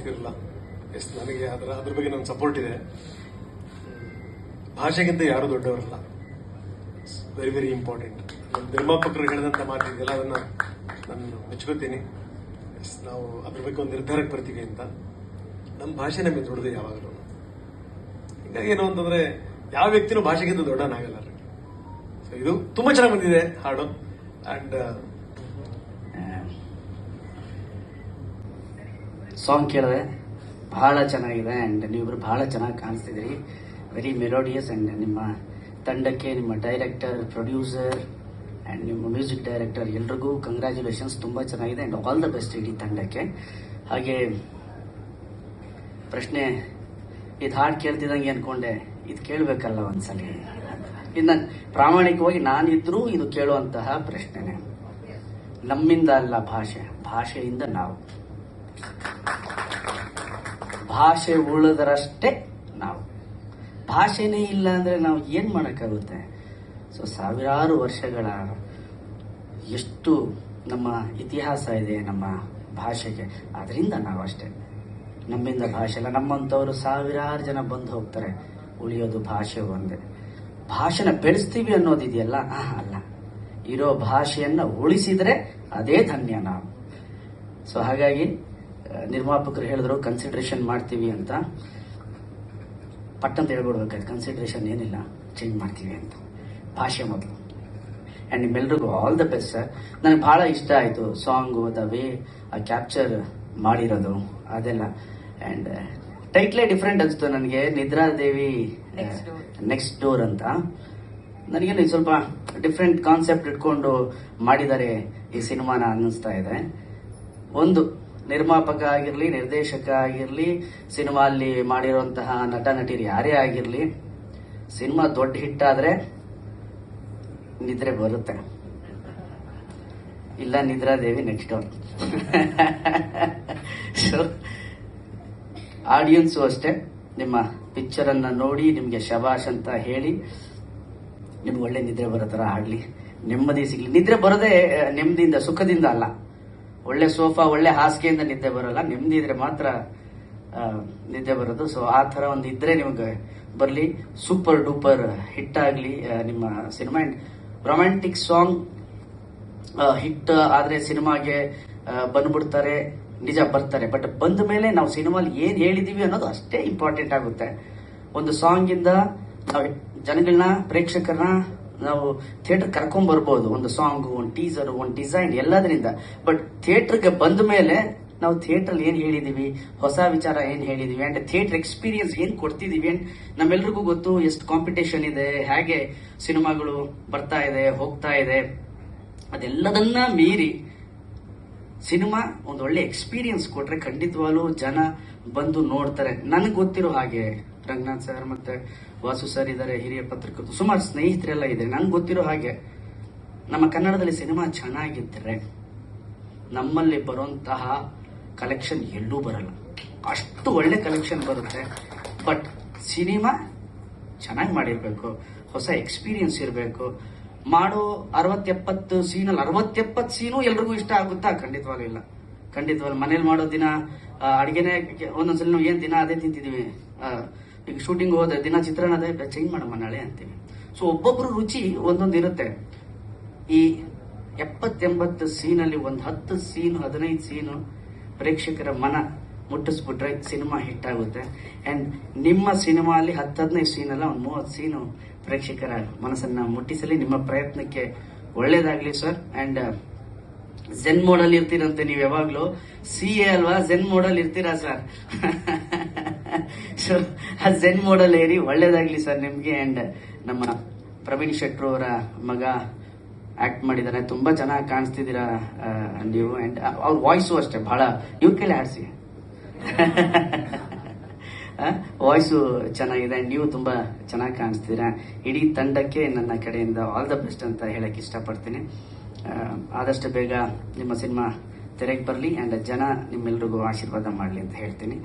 ಇರಲ್ಲ ಎಸ್ ನನಗೆ ಅದರ, ಅದ್ರ ಬಗ್ಗೆ ನನ್ನ ಸಪೋರ್ಟ್ ಇದೆ. ಭಾಷೆಗಿಂತ ಯಾರು ದೊಡ್ಡವರಲ್ಲ. ವೆರಿ ವೆರಿ ಇಂಪಾರ್ಟೆಂಟ್ ನಮ್ಮ ನಿರ್ಮಾಪಕರು ಹೇಳಿದಂಥ ಮಾತಿದೆಯಲ್ಲ ಅದನ್ನ ನಾನು ಮೆಚ್ಕೋತೀನಿ. ಎಸ್ ನಾವು ಅದ್ರ ಬಗ್ಗೆ ಒಂದು ನಿರ್ಧಾರಕ್ಕೆ ಬರ್ತೀವಿ ಅಂತ. ನಮ್ಮ ಭಾಷೆ ನಮಗೆ ದೊಡ್ಡದು ಯಾವಾಗಲೂ. ಹೀಗಾಗಿ ಏನು ಅಂತಂದ್ರೆ, ಯಾವ ವ್ಯಕ್ತಿನೂ ಭಾಷೆಗಿಂತ ದೊಡ್ಡನಾಗಲ್ಲ ಸೊ ಇದು ತುಂಬಾ ಚೆನ್ನಾಗಿ ಬಂದಿದೆ, ಹಾಡು. ಅಂಡ್ ಸಾಂಗ್ ಕೇಳಿದೆ ಬಹಳ ಚೆನ್ನಾಗಿದೆ ಆ್ಯಂಡ್ ನೀವಿಬ್ರು ಭಾಳ ಚೆನ್ನಾಗಿ ಕಾಣಿಸ್ತಿದ್ದೀರಿ. ವೆರಿ ಮೆಲೋಡಿಯಸ್ ಆ್ಯಂಡ್ ನಿಮ್ಮ ತಂಡಕ್ಕೆ, ನಿಮ್ಮ ಡೈರೆಕ್ಟರ್ ಪ್ರೊಡ್ಯೂಸರ್ ಆ್ಯಂಡ್ ನಿಮ್ಮ ಮ್ಯೂಸಿಕ್ ಡೈರೆಕ್ಟರ್ ಎಲ್ರಿಗೂ ಕಂಗ್ರ್ಯಾಚುಲೇಷನ್ಸ್ ತುಂಬ ಚೆನ್ನಾಗಿದೆ ಆ್ಯಂಡ್ ಆಲ್ ದ ಬೆಸ್ಟ್ ಇಡೀ ತಂಡಕ್ಕೆ. ಹಾಗೆ ಪ್ರಶ್ನೆ, ಇದು ಹಾಡು ಕೇಳ್ತಿದ್ದಂಗೆ ಅನ್ಕೊಂಡೆ, ಇದು ಕೇಳಬೇಕಲ್ಲ ಒಂದ್ಸಲಿ ನನ್ನ ಪ್ರಾಮಾಣಿಕವಾಗಿ ನಾನಿದ್ರೂ ಇದು ಕೇಳುವಂತಹ ಪ್ರಶ್ನೆನೆ. ನಮ್ಮಿಂದ ಅಲ್ಲ ಭಾಷೆ, ಭಾಷೆಯಿಂದ ನಾವು. ಭಾಷೆ ಉಳಿದರಷ್ಟೇ ನಾವು. ಭಾಷೆನೇ ಇಲ್ಲ ಅಂದರೆ ನಾವು ಏನು ಮಾಡೋಕ್ಕಾಗುತ್ತೆ? ಸೊ ಸಾವಿರಾರು ವರ್ಷಗಳ ಎಷ್ಟು ನಮ್ಮ ಇತಿಹಾಸ ಇದೆ ನಮ್ಮ ಭಾಷೆಗೆ. ಅದರಿಂದ ನಾವು ಅಷ್ಟೇ. ನಮ್ಮಿಂದ ಭಾಷೆ ಅಲ್ಲ ನಮ್ಮಂಥವರು ಸಾವಿರಾರು ಜನ ಬಂದು ಹೋಗ್ತಾರೆ. ಉಳಿಯೋದು ಭಾಷೆ ಒಂದೇ. ಭಾಷೆನ ಬೆಳೆಸ್ತೀವಿ ಅನ್ನೋದಿದೆಯಲ್ಲ ಅಲ್ಲ. ಇರೋ ಭಾಷೆಯನ್ನ ಉಳಿಸಿದ್ರೆ ಅದೇ ಧನ್ಯ ನಾವು. ಸೊ ಹಾಗಾಗಿ ನಿರ್ಮಾಪಕರು ಹೇಳಿದ್ರು ಕನ್ಸಿಡ್ರೇಷನ್ ಮಾಡ್ತೀವಿ ಅಂತ. ಪಟ್ಟಂತ ಹೇಳ್ಬಿಡ್ಬೇಕಾಯ್ತು ಕನ್ಸಿಡ್ರೇಷನ್ ಏನಿಲ್ಲ ಚೇಂಜ್ ಮಾಡ್ತೀವಿ ಅಂತ. ಭಾಷೆ ಮೊದಲು. ಆ್ಯಂಡ್ ನಿಮ್ಮೆಲ್ರಿಗೂ ಆಲ್ ದ ಬೆಸ್ಟ್ ಸರ್ ನನಗೆ ಭಾಳ ಇಷ್ಟ ಆಯಿತು ಸಾಂಗು ದ ವೇ ಆ ಕ್ಯಾಪ್ಚರ್ ಮಾಡಿರೋದು ಅದೆಲ್ಲ. ಆ್ಯಂಡ್ ಟೈಟ್ಲೇ ಡಿಫ್ರೆಂಟ್ ಅನಿಸ್ತು ನನಗೆ ನಿದ್ರಾದೇವಿ ನೆಕ್ಸ್ಟ್ ಡೋರ್ ಅಂತ. ನನಗೇನು ಸ್ವಲ್ಪ ಡಿಫ್ರೆಂಟ್ ಕಾನ್ಸೆಪ್ಟ್ ಇಟ್ಕೊಂಡು ಮಾಡಿದ್ದಾರೆ ಈ ಸಿನಿಮಾನ ಅನ್ನಿಸ್ತಾ ಇದೆ. ಒಂದು ನಿರ್ಮಾಪಕ ಆಗಿರಲಿ ನಿರ್ದೇಶಕ ಆಗಿರಲಿ ಸಿನಿಮಾ ಅಲ್ಲಿ ಮಾಡಿರುವಂತಹ ನಟ ನಟಿಯರು ಯಾರೇ ಆಗಿರಲಿ, ಸಿನಿಮಾ ದೊಡ್ಡ ಹಿಟ್ ಆದ್ರೆ ನಿದ್ರೆ ಬರುತ್ತೆ. ಇಲ್ಲ ನಿದ್ರಾದೇವಿ ನೆಕ್ಸ್ಟ್ ಸೊ ಆಡಿಯನ್ಸು ಅಷ್ಟೇ. ನಿಮ್ಮ ಪಿಕ್ಚರ್ ಅನ್ನ ನೋಡಿ, ನಿಮಗೆ ಶಬಾಷ್ ಅಂತ ಹೇಳಿ, ನಿಮ್ಗೆ ಒಳ್ಳೆ ನಿದ್ರೆ ಬರೋ ಥರ ಆಡ್ಲಿ ನೆಮ್ಮದಿ ಸಿಗ್ಲಿ. ನಿದ್ರೆ ಬರೋದೇ ನೆಮ್ಮದಿಯಿಂದ, ಸುಖದಿಂದ ಅಲ್ಲ. ಒಳ್ಳೆ ಸೋಫಾ, ಒಳ್ಳೆ ಹಾಸಿಗೆಯಿಂದ ನಿದ್ದೆ ಬರೋಲ್ಲ. ನೆಮ್ಮದಿ ಇದ್ರೆ ಮಾತ್ರ ನಿದ್ದೆ ಬರೋದು. ಸೊ ಆ ಥರ ಒಂದು ಇದ್ರೆ ನಿಮಗೆ ಬರಲಿ. ಸೂಪರ್ ಡೂಪರ್ ಹಿಟ್ ಆಗಲಿ ನಿಮ್ಮ ಸಿನಿಮಾ. ರೊಮ್ಯಾಂಟಿಕ್ ಸಾಂಗ್ ಹಿಟ್ ಆದ್ರೆ ಸಿನಿಮಾಗೆ ಬಂದ್ಬಿಡ್ತಾರೆ. ನಿಜ ಬರ್ತಾರೆ. ಬಟ್ ಬಂದ ಮೇಲೆ ನಾವು ಸಿನಿಮಾಲಿ ಏನು ಹೇಳಿದೀವಿ ಅನ್ನೋದು ಅಷ್ಟೇ ಇಂಪಾರ್ಟೆಂಟ್ ಆಗುತ್ತೆ. ಒಂದು ಸಾಂಗ್ ಇಂದ ನಾವು ಜನಗಳನ್ನ ಪ್ರೇಕ್ಷಕರನ್ನ ನಾವು ಥಿಯೇಟರ್ ಕರ್ಕೊಂಡ್ ಬರ್ಬೋದು. ಒಂದು ಸಾಂಗ್, ಒಂದು ಟೀಸರ್, ಒಂದು ಡಿಸೈನ್ ಎಲ್ಲದರಿಂದ. ಬಟ್ ಥಿಯೇಟರ್ಗೆ ಬಂದ ಮೇಲೆ ನಾವು ಥಿಯೇಟರ್ ಏನ್ ಹೇಳಿದೀವಿ? ಹೊಸ ವಿಚಾರ ಏನ್ ಹೇಳಿದೀವಿ? ಅಂಡ್ ಥಿಯೇಟರ್ ಎಕ್ಸ್ಪೀರಿಯನ್ಸ್ ಏನ್ ಕೊಡ್ತಿದೀವಿ? ಅಂಡ್ ನಮ್ಮೆಲ್ರಿಗೂ ಗೊತ್ತು ಎಷ್ಟು ಕಾಂಪಿಟೇಷನ್ ಇದೆ, ಹೇಗೆ ಸಿನಿಮಾಗಳು ಬರ್ತಾ ಇದೆ, ಹೋಗ್ತಾ ಇದೆ. ಅದೆಲ್ಲದನ್ನ ಮೀರಿ ಸಿನಿಮಾ ಒಂದು ಒಳ್ಳೆ ಎಕ್ಸ್ಪೀರಿಯನ್ಸ್ ಕೊಟ್ರೆ ಖಂಡಿತವಾಗ್ಲೂ ಜನ ಬಂದು ನೋಡ್ತಾರೆ. ನನಗೆ ಗೊತ್ತಿರೋ ಹಾಗೆ ರಂಗನಾಥ್ ಸರ್ ಮತ್ತೆ ವಾಸು ಸರ್ ಇದ್ದಾರೆ ಹಿರಿಯ ಪತ್ರಕರ್ತರು. ಸುಮಾರು ಸ್ನೇಹಿತರೆಲ್ಲ ಇದೆ ನಂಗೆ ಗೊತ್ತಿರೋ ಹಾಗೆ ನಮ್ಮ ಕನ್ನಡದಲ್ಲಿ ಸಿನಿಮಾ ಚೆನ್ನಾಗಿದ್ದರೆ ನಮ್ಮಲ್ಲಿ ಬರುವಂತಹ ಕಲೆಕ್ಷನ್ ಎಲ್ಲೂ ಬರಲ್ಲ. ಅಷ್ಟು ಒಳ್ಳೆ ಕಲೆಕ್ಷನ್ ಬರುತ್ತೆ. ಬಟ್ ಸಿನಿಮಾ ಚೆನ್ನಾಗಿ ಮಾಡಿರಬೇಕು. ಹೊಸ ಎಕ್ಸ್ಪೀರಿಯನ್ಸ್ ಇರಬೇಕು. ಮಾಡೋ ಅರವತ್ತೆಪ್ಪತ್ತು ಸೀನಲ್ಲಿ ಅರವತ್ತೆಪ್ಪತ್ತು ಸೀನು ಎಲ್ರಿಗೂ ಇಷ್ಟ ಆಗುತ್ತಾ? ಖಂಡಿತವಾಗ್ಲೂ ಇಲ್ಲ. ಮನೇಲಿ ಮಾಡೋ ದಿನ ಅಡುಗೆನೇ ಒಂದೊಂದ್ಸಲ ನಾವು ಏನ್ ದಿನ ಅದೇ ತಿಂತಿದೀವಿ ಆ, ಈಗ ಶೂಟಿಂಗ್ ಹೋದ ದಿನ ಚಿತ್ರಣದ ಚೇಂಜ್ ಮಾಡಮ್ಮ ನಾಳೆ ಅಂತೀವಿ. ಸೊ ಒಬ್ಬೊಬ್ರು ರುಚಿ ಒಂದೊಂದು ಇರುತ್ತೆ. ಈ ಎಪ್ಪತ್ತೆಂಬತ್ತು ಸೀನಲ್ಲಿ ಒಂದು ಹತ್ತು ಸೀನು ಹದಿನೈದು ಸೀನು ಪ್ರೇಕ್ಷಕರ ಮನ ಮುಟ್ಟಿಸ್ಬಿಟ್ರೆ ಸಿನಿಮಾ ಹಿಟ್ ಆಗುತ್ತೆ. ಅಂಡ್ ನಿಮ್ಮ ಸಿನಿಮಾ ಅಲ್ಲಿ ಹತ್ತು, ಹದಿನೈದು ಸೀನ್ ಅಲ್ಲ, ಒಂದು ಮೂವತ್ತು ಸೀನು ಪ್ರೇಕ್ಷಕರ ಮನಸ್ಸನ್ನು ಮುಟ್ಟಿಸಲಿ. ನಿಮ್ಮ ಪ್ರಯತ್ನಕ್ಕೆ ಒಳ್ಳೇದಾಗ್ಲಿ ಸರ್ ಅಂಡ್ ಜೆನ್ ಮೋಡಲ್ ಇರ್ತೀರಂತೆ ನೀವು ಯಾವಾಗಲೂ. ಸಿ ಎ ಅಲ್ವಾ ಜೆನ್ ಮೋಡಲ್ ಇರ್ತೀರಾ ಸರ್ ಸೊ ಆ ಝೆನ್ ಮೋಡಲ್ ಏರಿ ಒಳ್ಳೇದಾಗ್ಲಿ ಸರ್ ನಿಮ್ಗೆ ಅಂಡ್ ನಮ್ಮ ಪ್ರವೀಣ್ ಶೆಟ್ರು ಅವರ ಮಗ ಆಕ್ಟ್ ಮಾಡಿದ್ದಾರೆ ತುಂಬಾ ಚೆನ್ನಾಗಿ ಕಾಣಿಸ್ತಿದ್ದೀರಾ ನೀವು ಅಂಡ್ ಅವ್ರ ವಾಯ್ಸು ಅಷ್ಟೇ ಬಹಳ, ನೀವು ಕೇಳಿ ಆಡಿಸಿ. ವಾಯ್ಸು ಚೆನ್ನಾಗಿದೆ ಆ್ಯಂಡ್ ನೀವು ತುಂಬಾ ಚೆನ್ನಾಗಿ ಕಾಣಿಸ್ತೀರಾ. ಇಡೀ ತಂಡಕ್ಕೆ ನನ್ನ ಕಡೆಯಿಂದ ಆಲ್ ದ ಬೆಸ್ಟ್ ಅಂತ ಹೇಳಕ್ ಇಷ್ಟಪಡ್ತೀನಿ. ಆದಷ್ಟು ಬೇಗ ನಿಮ್ಮ ಸಿನಿಮಾ ತೆರೆಗೆ ಬರಲಿ ಅಂಡ್ ಜನ ನಿಮ್ಮೆಲ್ರಿಗೂ ಆಶೀರ್ವಾದ ಮಾಡಲಿ ಅಂತ ಹೇಳ್ತೀನಿ.